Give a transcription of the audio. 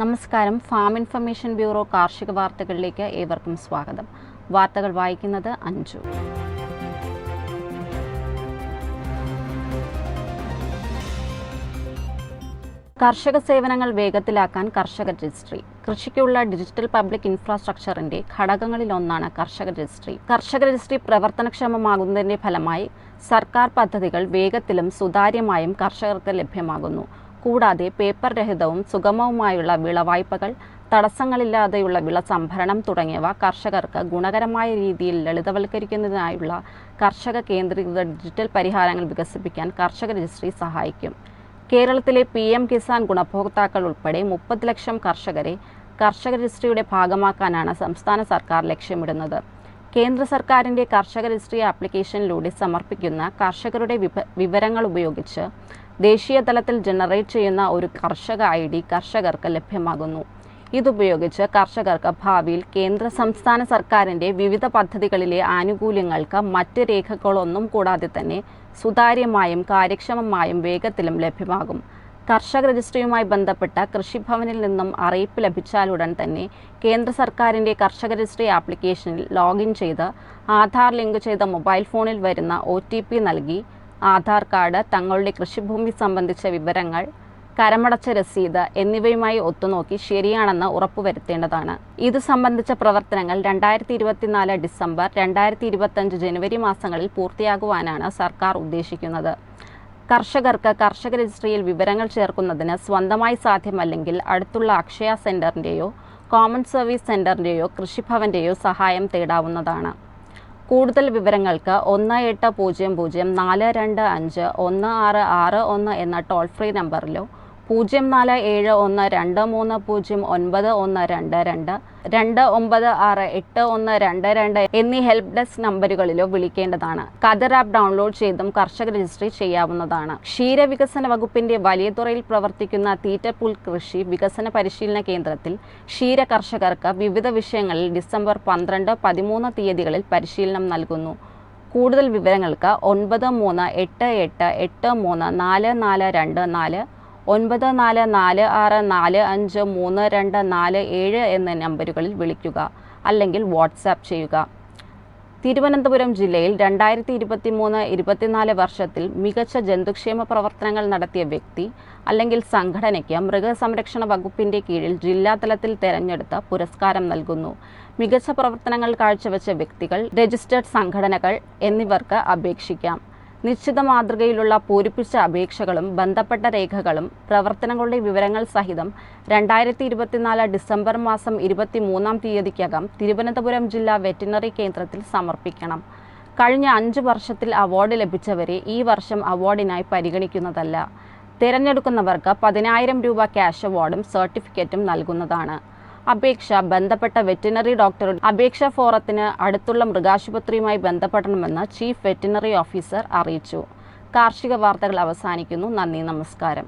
നമസ്കാരം. Farm information bureau കാർഷിക വാർത്തകളിലേക്ക് ഏവർക്കും സ്വാഗതം. വാർത്തകൾ വായിക്കുന്നത് അഞ്ചു കർഷക സേവനങ്ങൾ വേഗത്തിലാക്കാൻ കർഷക രജിസ്ട്രി. കൃഷിക്കുള്ള ഡിജിറ്റൽ പബ്ലിക് ഇൻഫ്രാസ്ട്രക്ചറിന്റെ ഘടകങ്ങളിലൊന്നാണ് കർഷക രജിസ്ട്രി. കർഷക രജിസ്ട്രി പ്രവർത്തനക്ഷമമാകുന്നതിന്റെ ഫലമായി സർക്കാർ പദ്ധതികൾ വേഗത്തിലും സുതാര്യമായും കർഷകർക്ക് ലഭ്യമാകുന്നു. കൂടാതെ പേപ്പർ രഹിതവും സുഗമവുമായുള്ള വിളവായ്പകൾ തടസ്സങ്ങളില്ലാതെയുള്ള വിള സംഭരണം തുടങ്ങിയവ കർഷകർക്ക് ഗുണകരമായ രീതിയിൽ ലളിതവൽക്കരിക്കുന്നതിനായുള്ള കർഷക കേന്ദ്രീകൃത ഡിജിറ്റൽ പരിഹാരങ്ങൾ വികസിപ്പിക്കാൻ കർഷക രജിസ്ട്രി സഹായിക്കും. കേരളത്തിലെ പി എം കിസാൻ ഗുണഭോക്താക്കൾ ഉൾപ്പെടെ മുപ്പത് ലക്ഷം കർഷകരെ കർഷക രജിസ്ട്രിയുടെ ഭാഗമാക്കാനാണ് സംസ്ഥാന സർക്കാർ ലക്ഷ്യമിടുന്നത്. കേന്ദ്ര സർക്കാരിന്റെ കർഷക രജിസ്ട്രി ആപ്ലിക്കേഷനിലൂടെ സമർപ്പിക്കുന്ന കർഷകരുടെ വിവരങ്ങൾ ഉപയോഗിച്ച് ദേശീയ തലത്തിൽ ജനറേറ്റ് ചെയ്യുന്ന ഒരു കർഷക ഐ ഡി കർഷകർക്ക് ലഭ്യമാകുന്നു. ഇതുപയോഗിച്ച് കർഷകർക്ക് ഭാവിയിൽ കേന്ദ്ര സംസ്ഥാന സർക്കാരിന്റെ വിവിധ പദ്ധതികളിലെ ആനുകൂല്യങ്ങൾക്ക് മറ്റ് രേഖകളൊന്നും കൂടാതെ തന്നെ സുതാര്യമായും കാര്യക്ഷമമായും വേഗത്തിലും ലഭ്യമാകും. കർഷക രജിസ്ട്രിയുമായി ബന്ധപ്പെട്ട കൃഷിഭവനിൽ നിന്നും അറിയിപ്പ് ലഭിച്ചാലുടൻ തന്നെ കേന്ദ്ര സർക്കാരിന്റെ കർഷക രജിസ്ട്രി ആപ്ലിക്കേഷനിൽ ലോഗിൻ ചെയ്ത് ആധാർ ലിങ്ക് ചെയ്ത മൊബൈൽ ഫോണിൽ വരുന്ന ഒ നൽകി ആധാർ കാർഡ് തങ്ങളുടെ കൃഷിഭൂമി സംബന്ധിച്ച വിവരങ്ങൾ കരമടച്ച രസീത് എന്നിവയുമായി ഒത്തുനോക്കി ശരിയാണെന്ന് ഉറപ്പുവരുത്തേണ്ടതാണ്. ഇത് സംബന്ധിച്ച പ്രവർത്തനങ്ങൾ രണ്ടായിരത്തി ഇരുപത്തിനാല് ഡിസംബർ രണ്ടായിരത്തി ഇരുപത്തഞ്ച് ജനുവരി മാസങ്ങളിൽ പൂർത്തിയാകുവാനാണ് സർക്കാർ ഉദ്ദേശിക്കുന്നത്. കർഷകർക്ക് കർഷക രജിസ്ട്രിയിൽ വിവരങ്ങൾ ചേർക്കുന്നതിന് സ്വന്തമായി സാധ്യമല്ലെങ്കിൽ അടുത്തുള്ള അക്ഷയ സെന്ററിന്റെയോ കോമൺ സർവീസ് സെന്ററിന്റെയോ കൃഷിഭവന്റെയോ സഹായം തേടാവുന്നതാണ്. കൂടുതൽ വിവരങ്ങൾക്ക് ഒന്ന് എട്ട് പൂജ്യം പൂജ്യം നാല് രണ്ട് അഞ്ച് ഒന്ന് ആറ് ആറ് ഒന്ന് എന്ന ടോൾ ഫ്രീ നമ്പറിലോ പൂജ്യം നാല് ഏഴ് ഒന്ന് രണ്ട് മൂന്ന് പൂജ്യം ഒൻപത് ഒന്ന് രണ്ട് രണ്ട് രണ്ട് ഒമ്പത് ആറ് എട്ട് ഒന്ന് രണ്ട് രണ്ട് എന്നീ ഹെൽപ്പ് ഡെസ്ക് നമ്പറുകളിലോ വിളിക്കേണ്ടതാണ്. കദർ ആപ്പ് ഡൗൺലോഡ് ചെയ്തും കർഷക രജിസ്ട്രി ചെയ്യാവുന്നതാണ്. ക്ഷീരവികസന വകുപ്പിന്റെ വലിയതുറയിൽ പ്രവർത്തിക്കുന്ന തീറ്റപ്പുൽ കൃഷി വികസന പരിശീലന കേന്ദ്രത്തിൽ ക്ഷീര കർഷകർക്ക് വിവിധ വിഷയങ്ങളിൽ ഡിസംബർ പന്ത്രണ്ട് പതിമൂന്ന് തീയതികളിൽ പരിശീലനം നൽകുന്നു. കൂടുതൽ വിവരങ്ങൾക്ക് ഒൻപത് മൂന്ന് എട്ട് എട്ട് എട്ട് മൂന്ന് നാല് നാല് രണ്ട് നാല് ഒൻപത് നാല് നാല് ആറ് നാല് അഞ്ച് മൂന്ന് രണ്ട് നാല് ഏഴ് എന്ന നമ്പറുകളിൽ വിളിക്കുക അല്ലെങ്കിൽ വാട്സാപ്പ് ചെയ്യുക. തിരുവനന്തപുരം ജില്ലയിൽ രണ്ടായിരത്തി ഇരുപത്തി മൂന്ന് ഇരുപത്തിനാല് വർഷത്തിൽ മികച്ച ജന്തുക്ഷേമ പ്രവർത്തനങ്ങൾ നടത്തിയ വ്യക്തി അല്ലെങ്കിൽ സംഘടനയ്ക്ക് മൃഗസംരക്ഷണ വകുപ്പിന്റെ കീഴിൽ ജില്ലാതലത്തിൽ തെരഞ്ഞെടുത്ത പുരസ്കാരം നൽകുന്നു. മികച്ച പ്രവർത്തനങ്ങൾ കാഴ്ചവെച്ച വ്യക്തികൾ രജിസ്റ്റേർഡ് സംഘടനകൾ എന്നിവർക്ക് അപേക്ഷിക്കാം. നിശ്ചിത മാതൃകയിലുള്ള പൂരിപ്പിച്ച അപേക്ഷകളും ബന്ധപ്പെട്ട രേഖകളും പ്രവർത്തനങ്ങളുടെ വിവരങ്ങൾ സഹിതം രണ്ടായിരത്തി ഇരുപത്തിനാല് ഡിസംബർ മാസം ഇരുപത്തി മൂന്നാം തീയതിക്കകം തിരുവനന്തപുരം ജില്ലാ വെറ്റിനറി കേന്ദ്രത്തിൽ സമർപ്പിക്കണം. കഴിഞ്ഞ അഞ്ച് വർഷത്തിൽ അവാർഡ് ലഭിച്ചവരെ ഈ വർഷം അവാർഡിനായി പരിഗണിക്കുന്നതല്ല. തിരഞ്ഞെടുക്കുന്നവർക്ക് പതിനായിരം രൂപ ക്യാഷ് അവാർഡും സർട്ടിഫിക്കറ്റും നൽകുന്നതാണ്. അപേക്ഷ ബന്ധപ്പെട്ട വെറ്റിനറി ഡോക്ടറുടെ അപേക്ഷ ഫോറത്തിന് അടുത്തുള്ള മൃഗാശുപത്രിയുമായി ബന്ധപ്പെടണമെന്ന് ചീഫ് വെറ്റിനറി ഓഫീസർ അറിയിച്ചു. കാർഷിക വാർത്തകൾ അവസാനിക്കുന്നു. നന്ദി. നമസ്കാരം.